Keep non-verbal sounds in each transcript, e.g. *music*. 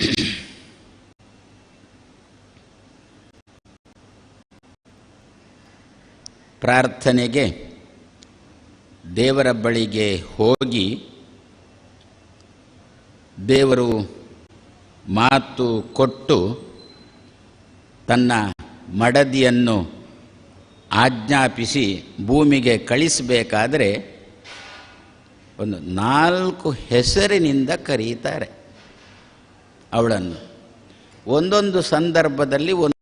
*coughs* ಪ್ರಾರ್ಥನೆಗೆ ದೇವರ ಬಳಿಗೆ ಹೋಗಿ ದೇವರು ಮಾತು ಕೊಟ್ಟು ತನ್ನ ಮಡದಿಯನ್ನು ಆಜ್ಞಾಪಿಸಿ ಭೂಮಿಗೆ ಕಳಿಸಬೇಕಾದರೆ ಒಂದು ನಾಲ್ಕು ಹೆಸರಿನಿಂದ ಕರೀತಾರೆ. ಅವಳನ್ನು. ಒಂದೊಂದು ಸಂದರ್ಭದಲ್ಲಿ ಒಂದು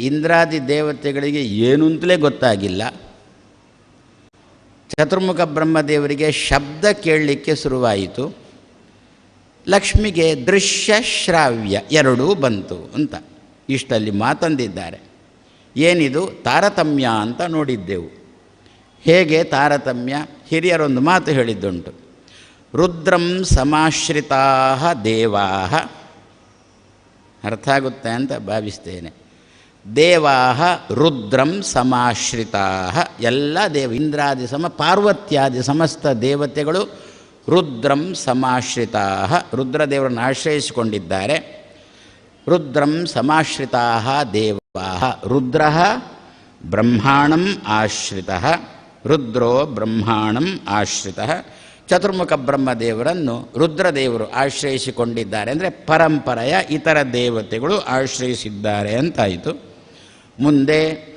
ಇಂದ್ರಾದಿ ದೇವತೆಗಳಿಗೆ ಏನು ಅಂತಲೇ ಗೊತ್ತಾಗಿಲ್ಲ. ಚತುರ್ಮುಖ ಬ್ರಹ್ಮದೇವರಿಗೆ ಶಬ್ದ ಕೇಳಲಿಕ್ಕೆ ಶುರುವಾಯಿತು. ಲಕ್ಷ್ಮಿಗೆ ದೃಶ್ಯ ಶ್ರಾವ್ಯ ಎರಡೂ ಬಂತು ಅಂತ ಇಷ್ಟಲ್ಲಿ ಮಾತಂದಿದ್ದಾರೆ. ಏನಿದು? ತಾರತಮ್ಯ ಅಂತ ನೋಡಿದ್ದೆವು. ಹೇಗೆ ತಾರತಮ್ಯ? ಹಿರಿಯರೊಂದು ಮಾತು ಹೇಳಿದ್ದುಂಟು. ರುದ್ರಂ ಸಮಾಶ್ರಿತಾ ದೇವಾ ಅರ್ಥ ಆಗುತ್ತೆ ಅಂತ ಭಾವಿಸ್ತೇನೆ. ದೇವಾ ರುದ್ರಂ ಸಮಾಶ್ರಿತ ಎಲ್ಲ ದೇವ ಇಂದ್ರಾದಿ ಸಮ, ಪಾರ್ವತ್ಯಾದಿ ಸಮಸ್ತ ದೇವತೆಗಳು ರುದ್ರಂ ಸಮಾಶ್ರಿತಾ ರುದ್ರದೇವರನ್ನು ಆಶ್ರಯಿಸಿಕೊಂಡಿದ್ದಾರೆ. ರುದ್ರಂ ಸಮಾಶ್ರಿತಾ ದೇವಾ ರುದ್ರ ಬ್ರಹ್ಮಾಣಂ ಆಶ್ರಿತ. ರುದ್ರೋ ಬ್ರಹ್ಮಾಣಂ ಆಶ್ರಿತ. ಚತುರ್ಮುಖ ಬ್ರಹ್ಮದೇವರನ್ನು ರುದ್ರದೇವರು ಆಶ್ರಯಿಸಿಕೊಂಡಿದ್ದಾರೆ. ಅಂದರೆ ಪರಂಪರೆಯ ಇತರ ದೇವತೆಗಳು ಆಶ್ರಯಿಸಿದ್ದಾರೆ ಅಂತಾಯಿತು. ಮುಂದೆ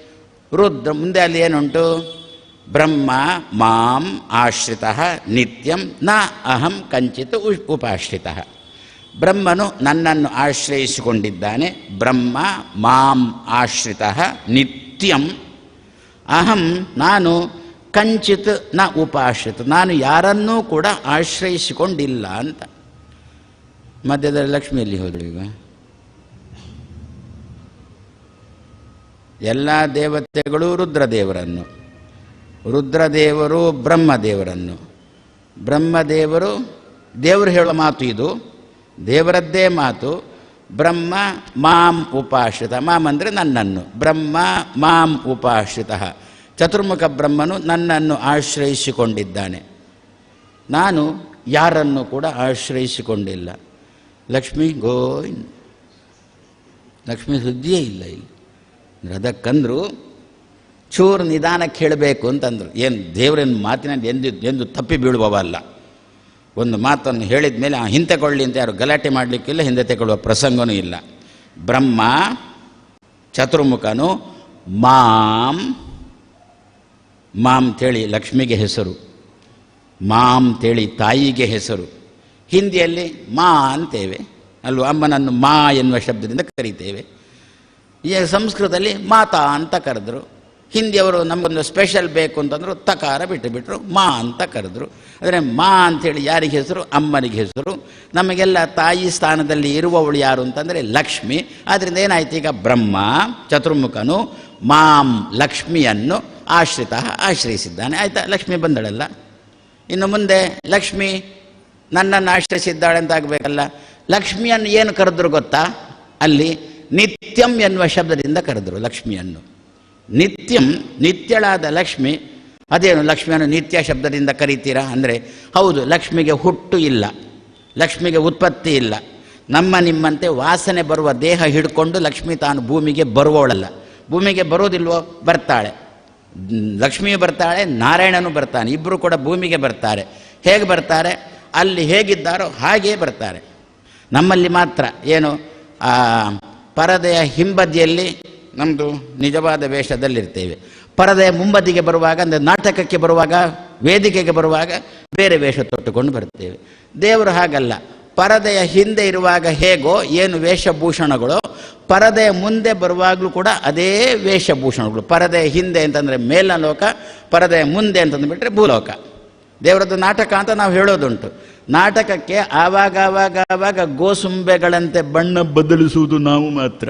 ರುದ್ರ ಮುಂದೆ ಅಲ್ಲಿ ಏನುಂಟು? ಬ್ರಹ್ಮ ಮಾಂ ಆಶ್ರಿತ ನಿತ್ಯಂ ನ ಅಹಂ ಕಂಚಿತ್ ಉಪಾಶ್ರಿತ. ಬ್ರಹ್ಮನು ನನ್ನನ್ನು ಆಶ್ರಯಿಸಿಕೊಂಡಿದ್ದಾನೆ. ಬ್ರಹ್ಮ ಮಾಂ ಆಶ್ರಿತ ನಿತ್ಯಂ ಅಹಂ ನಾನು ಕಂಚಿತ್ನ ಉಪಾಶ್ರಿತ. ನಾನು ಯಾರನ್ನೂ ಕೂಡ ಆಶ್ರಯಿಸಿಕೊಂಡಿಲ್ಲ ಅಂತ. ಮಧ್ಯದಲ್ಲಿ ಲಕ್ಷ್ಮಿಯಲ್ಲಿ ಹೋದಳು ಈಗ. ಎಲ್ಲ ದೇವತೆಗಳು ರುದ್ರದೇವರನ್ನು. ರುದ್ರದೇವರು ಬ್ರಹ್ಮದೇವರನ್ನು. ಬ್ರಹ್ಮದೇವರು, ದೇವರು ಹೇಳೋ ಮಾತು ಇದು. ದೇವರದ್ದೇ ಮಾತು. ಬ್ರಹ್ಮ ಮಾಂ ಉಪಾಶ್ರಿತ. ಮಾಂ ಅಂದರೆ ನನ್ನನ್ನು. ಬ್ರಹ್ಮ ಮಾಂ ಉಪಾಶ್ರಿತ. ಚತುರ್ಮುಖ ಬ್ರಹ್ಮನು ನನ್ನನ್ನು ಆಶ್ರಯಿಸಿಕೊಂಡಿದ್ದಾನೆ. ನಾನು ಯಾರನ್ನು ಕೂಡ ಆಶ್ರಯಿಸಿಕೊಂಡಿಲ್ಲ. ಲಕ್ಷ್ಮಿ ಗೋವಿಂದ. ಲಕ್ಷ್ಮಿ ಸುದ್ದಿಯೇ ಇಲ್ಲ ಇಲ್ಲಿ. ಅದಕ್ಕಂದ್ರು ಚೂರು ನಿಧಾನಕ್ಕೆ ಹೇಳಬೇಕು ಅಂತಂದರು. ಏನು ದೇವರೇನು ಮಾತಿನಲ್ಲಿ ಎಂದು ಎಂದು ತಪ್ಪಿ ಬೀಳುವವಲ್ಲ ಒಂದು ಮಾತನ್ನು ಹೇಳಿದ ಮೇಲೆ ಹಿಂದೆ ಕೊಳ್ಳಿ ಅಂತ ಯಾರು ಗಲಾಟೆ ಮಾಡಲಿಕ್ಕಿಲ್ಲ ಹಿಂದೆ ತೆಗೊಳ್ಳುವ ಪ್ರಸಂಗನೂ ಇಲ್ಲ. ಬ್ರಹ್ಮ, ಚತುರ್ಮುಖನು, ಮಾಂ ಮಾಂ ತೇಳಿ ಲಕ್ಷ್ಮಿಗೆ ಹೆಸರು. ಮಾಂ ತೇಳಿ ತಾಯಿಗೆ ಹೆಸರು. ಹಿಂದಿಯಲ್ಲಿ ಮಾ ಅಂತೇವೆ. ಅಲ್ವ? ಅಮ್ಮನನ್ನು ಮಾ ಎನ್ನುವ ಶಬ್ದದಿಂದ ಕರೀತೇವೆ. ಈ ಸಂಸ್ಕೃತದಲ್ಲಿ ಮಾತಾ ಅಂತ ಕರೆದ್ರು. ಹಿಂದಿಯವರು ನಮಗೊಂದು ಸ್ಪೆಷಲ್ ಬೇಕು ಅಂತಂದ್ರು ತಕಾರ ಬಿಟ್ಟು ಬಿಟ್ಟರು ಮಾ ಅಂತ ಕರೆದ್ರು. ಅಂದರೆ ಮಾ ಅಂಥೇಳಿ ಯಾರಿಗೆ ಹೆಸರು? ಅಮ್ಮನಿಗೆ ಹೆಸರು. ನಮಗೆಲ್ಲ ತಾಯಿ ಸ್ಥಾನದಲ್ಲಿ ಇರುವವಳು ಯಾರು ಅಂತಂದರೆ ಲಕ್ಷ್ಮಿ. ಆದ್ದರಿಂದ ಏನಾಯ್ತು ಈಗ? ಬ್ರಹ್ಮ, ಚತುರ್ಮುಖನು, ಮಾಂ ಲಕ್ಷ್ಮಿಯನ್ನು ಆಶ್ರಿತ ಆಶ್ರಯಿಸಿದ್ದಾನೆ. ಆಯಿತಾ? ಲಕ್ಷ್ಮಿ ಬಂದಳಲ್ಲ. ಇನ್ನು ಮುಂದೆ ಲಕ್ಷ್ಮಿ ನನ್ನನ್ನು ಆಶ್ರಯಿಸಿದ್ದಾಳೆ ಅಂತ ಆಗಬೇಕಲ್ಲ. ಲಕ್ಷ್ಮಿಯನ್ನು ಏನು ಕರೆದ್ರು ಗೊತ್ತಾ? ಅಲ್ಲಿ ನಿತ್ಯಂ ಎನ್ನುವ ಶಬ್ದದಿಂದ ಕರೆದರು ಲಕ್ಷ್ಮಿಯನ್ನು. ನಿತ್ಯಂ, ನಿತ್ಯಳಾದ ಲಕ್ಷ್ಮಿ. ಅದೇನು ಲಕ್ಷ್ಮಿಯನ್ನು ನಿತ್ಯ ಶಬ್ದದಿಂದ ಕರೀತೀರಾ ಅಂದರೆ ಹೌದು, ಲಕ್ಷ್ಮಿಗೆ ಹುಟ್ಟು ಇಲ್ಲ, ಲಕ್ಷ್ಮಿಗೆ ಉತ್ಪತ್ತಿ ಇಲ್ಲ. ನಮ್ಮ ನಿಮ್ಮಂತೆ ವಾಸನೆ ಬರುವ ದೇಹ ಹಿಡ್ಕೊಂಡು ಲಕ್ಷ್ಮಿ ತಾನು ಭೂಮಿಗೆ ಬರುವವಳಲ್ಲ. ಭೂಮಿಗೆ ಬರೋದಿಲ್ವೋ ಬರ್ತಾಳೆ. ಲಕ್ಷ್ಮಿಯು ಬರ್ತಾಳೆ, ನಾರಾಯಣನು ಬರ್ತಾನೆ ಇಬ್ಬರು ಕೂಡ ಭೂಮಿಗೆ ಬರ್ತಾರೆ. ಹೇಗೆ ಬರ್ತಾರೆ? ಅಲ್ಲಿ ಹೇಗಿದ್ದಾರೋ ಹಾಗೇ ಬರ್ತಾರೆ. ನಮ್ಮಲ್ಲಿ ಮಾತ್ರ, ಏನು? ಪರದೆಯ ಹಿಂಬದಿಯಲ್ಲಿ ನಮ್ಮದು ನಿಜವಾದ ವೇಷದಲ್ಲಿರ್ತೇವೆ. ಪರದೆಯ ಮುಂಬದಿಗೆ ಬರುವಾಗ, ಅಂದರೆ ನಾಟಕಕ್ಕೆ ಬರುವಾಗ, ವೇದಿಕೆಗೆ ಬರುವಾಗ ಬೇರೆ ವೇಷ ತೊಟ್ಟುಕೊಂಡು ಬರ್ತೇವೆ. ದೇವರು ಹಾಗಲ್ಲ. ಪರದೆಯ ಹಿಂದೆ ಇರುವಾಗ ಹೇಗೋ, ಏನು ವೇಷಭೂಷಣಗಳು, ಪರದೆಯ ಮುಂದೆ ಬರುವಾಗಲೂ ಕೂಡ ಅದೇ ವೇಷಭೂಷಣಗಳು. ಪರದೆಯ ಹಿಂದೆ ಅಂತಂದರೆ ಮೇಲಿನ ಲೋಕ ಪರದೆಯ ಮುಂದೆ ಅಂತಂದುಬಿಟ್ರೆ ಭೂಲೋಕ. ದೇವರದ್ದು ನಾಟಕ ಅಂತ ನಾವು ಹೇಳೋದುಂಟು. ನಾಟಕಕ್ಕೆ ಆವಾಗ ಆವಾಗ ಆವಾಗ ಗೋಸುಂಬೆಗಳಂತೆ ಬಣ್ಣ ಬದಲಿಸುವುದು ನಾವು ಮಾತ್ರ.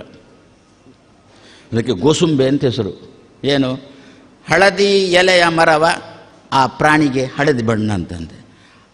ಅದಕ್ಕೆ ಗೋಸುಂಬೆ ಅಂತ ಹೆಸರು. ಏನು? ಹಳದಿ ಎಲೆಯ ಮರವ ಆ ಪ್ರಾಣಿಗೆ ಹಳದಿ ಬಣ್ಣ ಅಂತಂದೆ.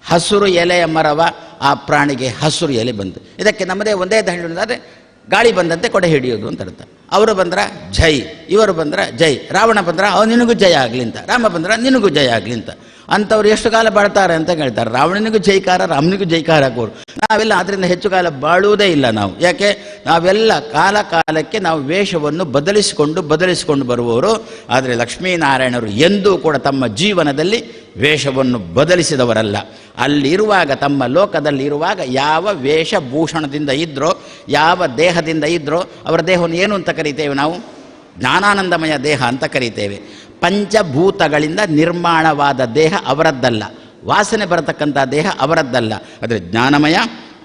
ಹಸಿರು ಎಲೆಯ ಮರವ ಆ ಪ್ರಾಣಿಗೆ ಹಸಿರು ಎಲೆ ಬಂತು. ಇದಕ್ಕೆ ನಮ್ಮದೇ ಒಂದೇ ಅಂದರೆ ಗಾಳಿ ಬಂದಂತೆ ಕೊಡೆ ಹಿಡಿಯೋದು ಅಂತ ಅರ್ಥ. ಅವರು ಬಂದ್ರ ಜೈ, ಇವರು ಬಂದ್ರ ಜೈ, ರಾವಣ ಬಂದ್ರ, ಅವ ನಿನಗೂ ಜಯ ಆಗಲಿ ಅಂತ. ರಾಮ ಬಂದ್ರ, ನಿನಗೂ ಜಯ ಆಗಲಿ ಅಂತ. ಅಂಥವ್ರು ಎಷ್ಟು ಕಾಲ ಬಾಳ್ತಾರೆ ಅಂತ ಹೇಳ್ತಾರೆ. ರಾವಣನಿಗೂ ಜೈಕಾರ, ರಾಮನಿಗೂ ಜೈಕಾರ ಹಾಕೋರು ನಾವೆಲ್ಲ ಅದರಿಂದ ಹೆಚ್ಚು ಕಾಲ ಬಾಳುವುದೇ ಇಲ್ಲ ನಾವು. ಯಾಕೆ? ನಾವೆಲ್ಲ ಕಾಲ ಕಾಲಕ್ಕೆ ನಾವು ವೇಷವನ್ನು ಬದಲಿಸಿಕೊಂಡು ಬದಲಿಸಿಕೊಂಡು ಬರುವವರು. ಆದರೆ ಲಕ್ಷ್ಮೀನಾರಾಯಣರು ಎಂದೂ ಕೂಡ ತಮ್ಮ ಜೀವನದಲ್ಲಿ ವೇಷವನ್ನು ಬದಲಿಸಿದವರಲ್ಲ. ಅಲ್ಲಿರುವಾಗ, ತಮ್ಮ ಲೋಕದಲ್ಲಿರುವಾಗ ಯಾವ ವೇಷಭೂಷಣದಿಂದ ಇದ್ರೋ, ಯಾವ ದೇಹದಿಂದ ಇದ್ರೋ, ಅವರ ದೇಹವನ್ನು ಏನು ಅಂತ ಕರಿತೇವೆ ನಾವು? ಜ್ಞಾನಾನಂದಮಯ ದೇಹ ಅಂತ ಕರಿತೇವೆ. ಪಂಚಭೂತಗಳಿಂದ ನಿರ್ಮಾಣವಾದ ದೇಹ ಅವರದ್ದಲ್ಲ. ವಾಸನೆ ಬರತಕ್ಕಂಥ ದೇಹ ಅವರದ್ದಲ್ಲ. ಆದರೆ ಜ್ಞಾನಮಯ,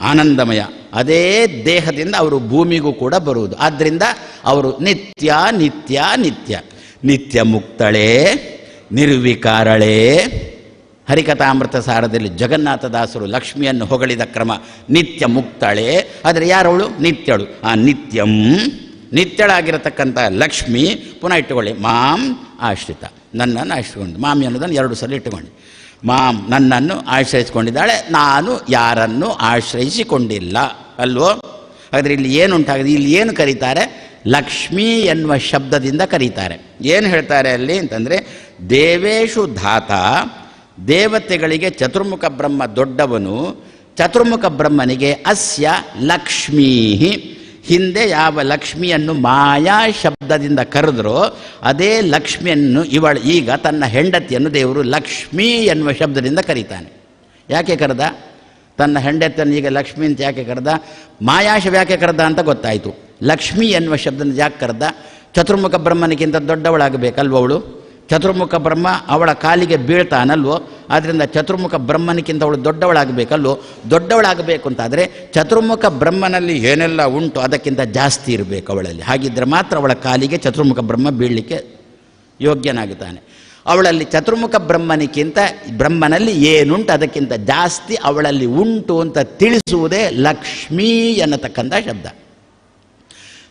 ಆನಂದಮಯ, ಅದೇ ದೇಹದಿಂದ ಅವರು ಭೂಮಿಗೂ ಕೂಡ ಬರುವುದು. ಆದ್ದರಿಂದ ಅವರು ನಿತ್ಯ ನಿತ್ಯ ನಿತ್ಯ. ನಿತ್ಯ ಮುಕ್ತಳೇ, ನಿರ್ವಿಕಾರಳೇ. ಹರಿಕಥಾಮೃತ ಸಾರದಲ್ಲಿ ಜಗನ್ನಾಥದಾಸರು ಲಕ್ಷ್ಮಿಯನ್ನು ಹೊಗಳಿದ ಕ್ರಮ ನಿತ್ಯ ಮುಕ್ತಳೆ. ಆದರೆ ಯಾರವಳು? ನಿತ್ಯಳು. ಆ ನಿತ್ಯಂ ನಿತ್ಯಳಾಗಿರತಕ್ಕಂಥ ಲಕ್ಷ್ಮಿ ಪುನಃ ಇಟ್ಟುಕೊಳ್ಳಿ. ಮಾಂ ಆಶ್ರಿತ. ನನ್ನನ್ನು ಆಶ್ರಿಸಿಕೊಂಡು ಮಾಮಿ ಅನ್ನೋದನ್ನು ಎರಡು ಸಲ ಇಟ್ಟುಕೊಂಡು. ಮಾಂ ನನ್ನನ್ನು ಆಶ್ರಯಿಸಿಕೊಂಡಿದ್ದಾಳೆ. ನಾನು ಯಾರನ್ನು ಆಶ್ರಯಿಸಿಕೊಂಡಿಲ್ಲ. ಅಲ್ವೋ? ಆದರೆ ಇಲ್ಲಿ ಏನುಂಟಾಗಿದೆ ಇಲ್ಲಿ ಏನು ಕರೀತಾರೆ? ಲಕ್ಷ್ಮಿ ಎನ್ನುವ ಶಬ್ದದಿಂದ ಕರೀತಾರೆ. ಏನು ಹೇಳ್ತಾರೆ ಅಲ್ಲಿ ಅಂತಂದರೆ, ದೇವೇಶು ಧಾತ, ದೇವತೆಗಳಿಗೆ ಚತುರ್ಮುಖ ಬ್ರಹ್ಮ ದೊಡ್ಡವನು, ಚತುರ್ಮುಖ ಬ್ರಹ್ಮನಿಗೆ ಅಸ್ಯ ಲಕ್ಷ್ಮೀ. ಹಿಂದೆ ಯಾವ ಲಕ್ಷ್ಮಿಯನ್ನು ಮಾಯಾ ಶಬ್ದದಿಂದ ಕರೆದ್ರೋ, ಅದೇ ಲಕ್ಷ್ಮಿಯನ್ನು ಇವಳು ಈಗ ತನ್ನ ಹೆಂಡತಿಯನ್ನು ದೇವರು ಲಕ್ಷ್ಮಿ ಎನ್ನುವ ಶಬ್ದದಿಂದ ಕರೀತಾನೆ. ಯಾಕೆ ಕರೆದ? ತನ್ನ ಹೆಂಡತಿಯನ್ನು ಈಗ ಲಕ್ಷ್ಮಿ ಅಂತ ಯಾಕೆ ಕರೆದ? ಮಾಯಾಶ ಯಾಕೆ ಕರೆದ ಅಂತ ಗೊತ್ತಾಯಿತು. ಲಕ್ಷ್ಮಿ ಎನ್ನುವ ಶಬ್ದದಿಂದ ಯಾಕೆ ಕರೆದ? ಚತುರ್ಮುಖ ಬ್ರಹ್ಮನಿಗಿಂತ ದೊಡ್ಡವಳಾಗಬೇಕಲ್ವ ಅವಳು? ಚತುರ್ಮುಖ ಬ್ರಹ್ಮ ಅವಳ ಕಾಲಿಗೆ ಬೀಳ್ತಾನಲ್ವೋ? ಆದ್ದರಿಂದ ಚತುರ್ಮುಖ ಬ್ರಹ್ಮನಿಗಿಂತ ಅವಳು ದೊಡ್ಡವಳಾಗಬೇಕಲ್ವೋ? ದೊಡ್ಡವಳಾಗಬೇಕು ಅಂತಾದರೆ ಚತುರ್ಮುಖ ಬ್ರಹ್ಮನಲ್ಲಿ ಏನೆಲ್ಲ ಉಂಟು ಅದಕ್ಕಿಂತ ಜಾಸ್ತಿ ಇರಬೇಕು ಅವಳಲ್ಲಿ. ಹಾಗಿದ್ದರೆ ಮಾತ್ರ ಅವಳ ಕಾಲಿಗೆ ಚತುರ್ಮುಖ ಬ್ರಹ್ಮ ಬೀಳಲಿಕ್ಕೆ ಯೋಗ್ಯನಾಗುತ್ತಾನೆ ಅವಳಲ್ಲಿ ಚತುರ್ಮುಖ ಬ್ರಹ್ಮನಿಗಿಂತ ಬ್ರಹ್ಮನಲ್ಲಿ ಏನುಂಟು ಅದಕ್ಕಿಂತ ಜಾಸ್ತಿ ಅವಳಲ್ಲಿ ಉಂಟು ಅಂತ ತಿಳಿಸುವುದೇ ಲಕ್ಷ್ಮೀ ಎನ್ನತಕ್ಕಂಥ ಶಬ್ದ.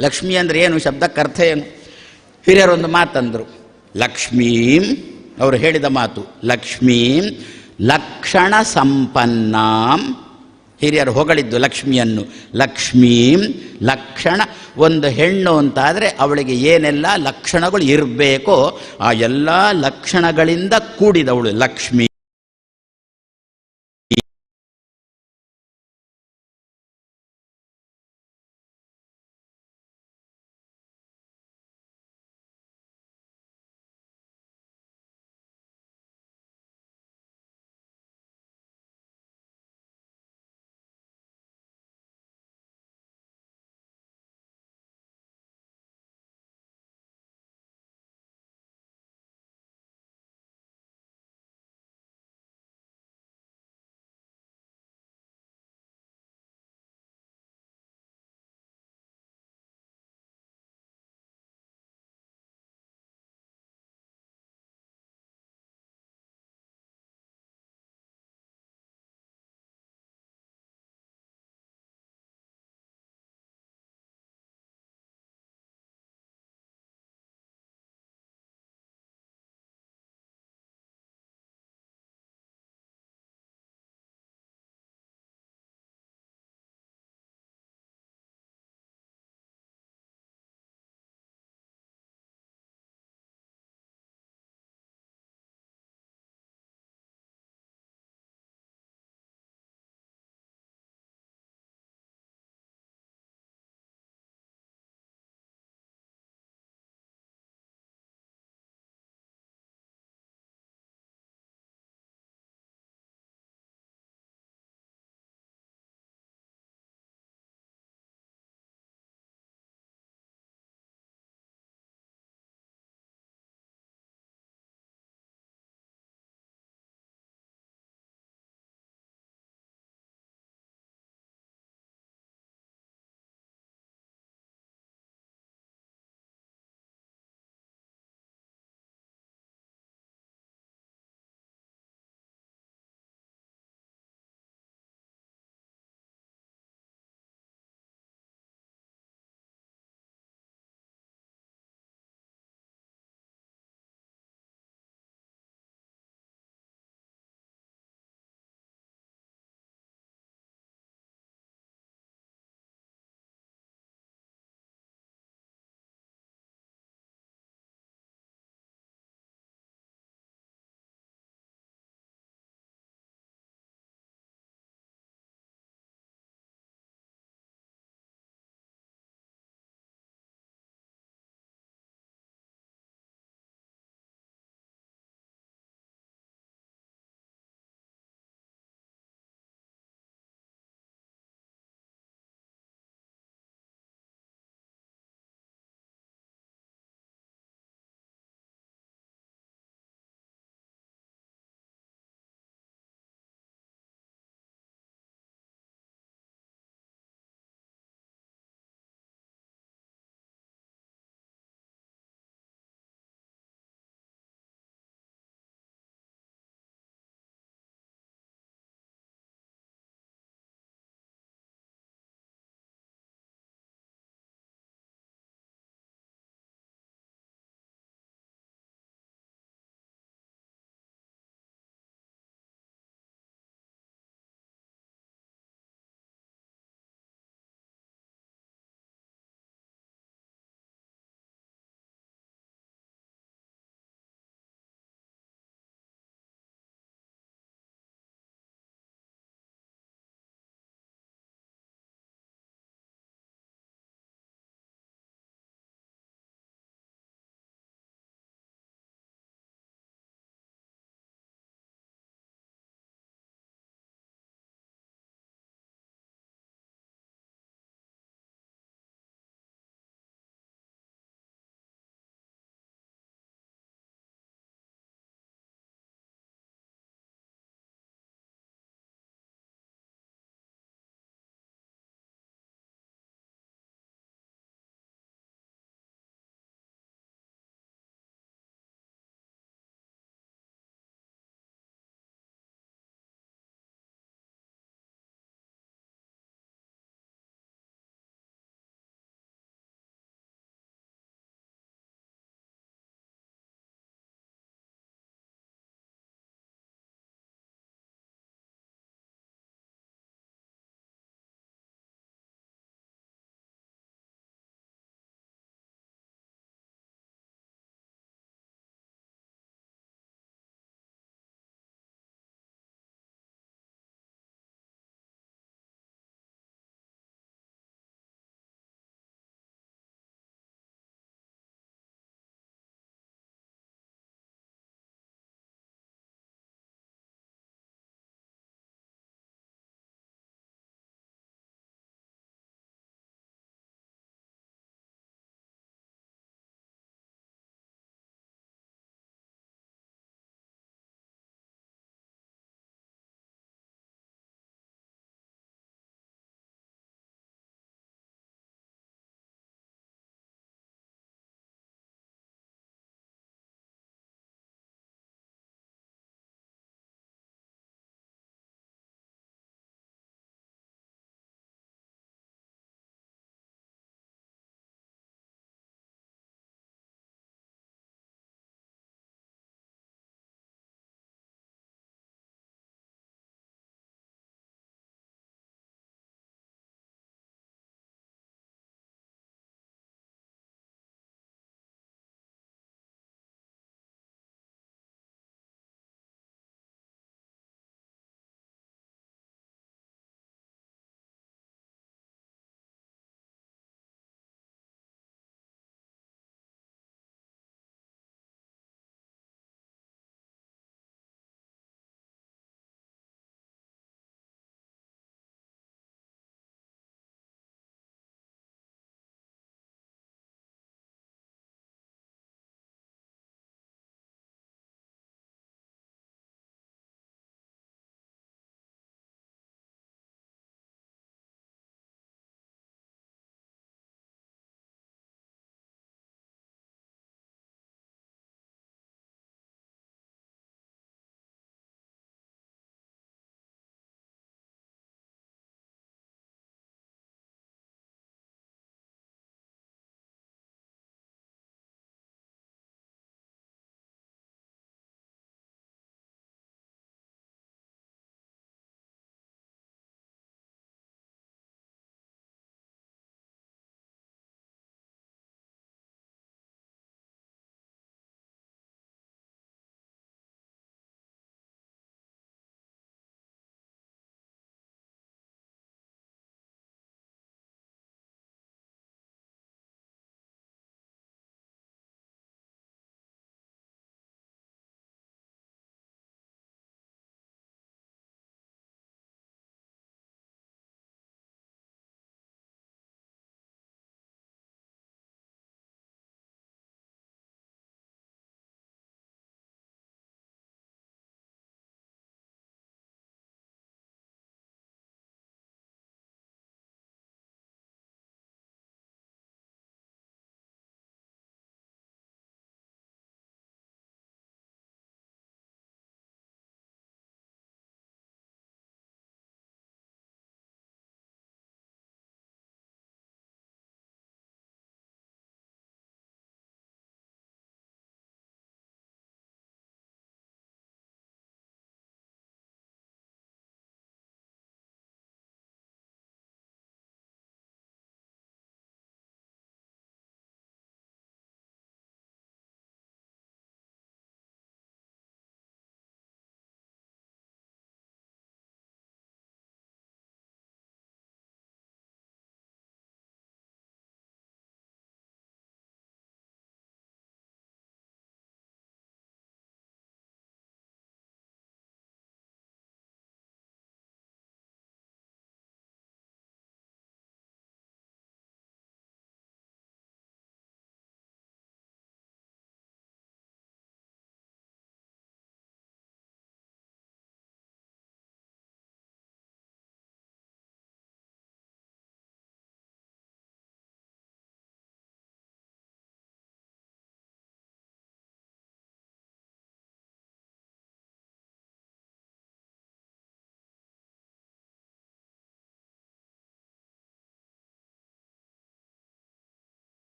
ಲಕ್ಷ್ಮಿ ಅಂದರೆ ಏನು? ಶಬ್ದಕ್ಕೆ ಅರ್ಥ ಏನು? ಹಿರಿಯರೊಂದು ಮಾತಂದರು. ಲಕ್ಷ್ಮೀಂ, ಅವರು ಹೇಳಿದ ಮಾತು, ಲಕ್ಷ್ಮೀಂ, ಲಕ್ಷಣ ಸಂಪನ್ನಾಂ. ಹಿರಿಯರು ಹೊಗಳಿದ್ದು ಲಕ್ಷ್ಮಿಯನ್ನು, ಲಕ್ಷ್ಮೀಂ, ಲಕ್ಷಣ, ಒಂದು ಹೆಣ್ಣು ಅಂತಾದರೆ ಅವಳಿಗೆ ಏನೆಲ್ಲ ಲಕ್ಷಣಗಳು ಇರಬೇಕೋ, ಆ ಎಲ್ಲ ಲಕ್ಷಣಗಳಿಂದ ಕೂಡಿದವಳು ಲಕ್ಷ್ಮಿ.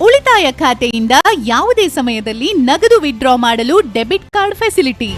ಉಳಿತಾಯ ಖಾತೆಯಿಂದ ಯಾವುದೇ ಸಮಯದಲ್ಲಿ ನಗದು ವಿಡ್ರಾ ಮಾಡಲು ಡೆಬಿಟ್ ಕಾರ್ಡ್ ಫೆಸಿಲಿಟಿ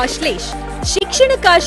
ಆಶ್ಲೇಷ್ ಶಿಕ್ಷಣಕ್ಕಾಗಿ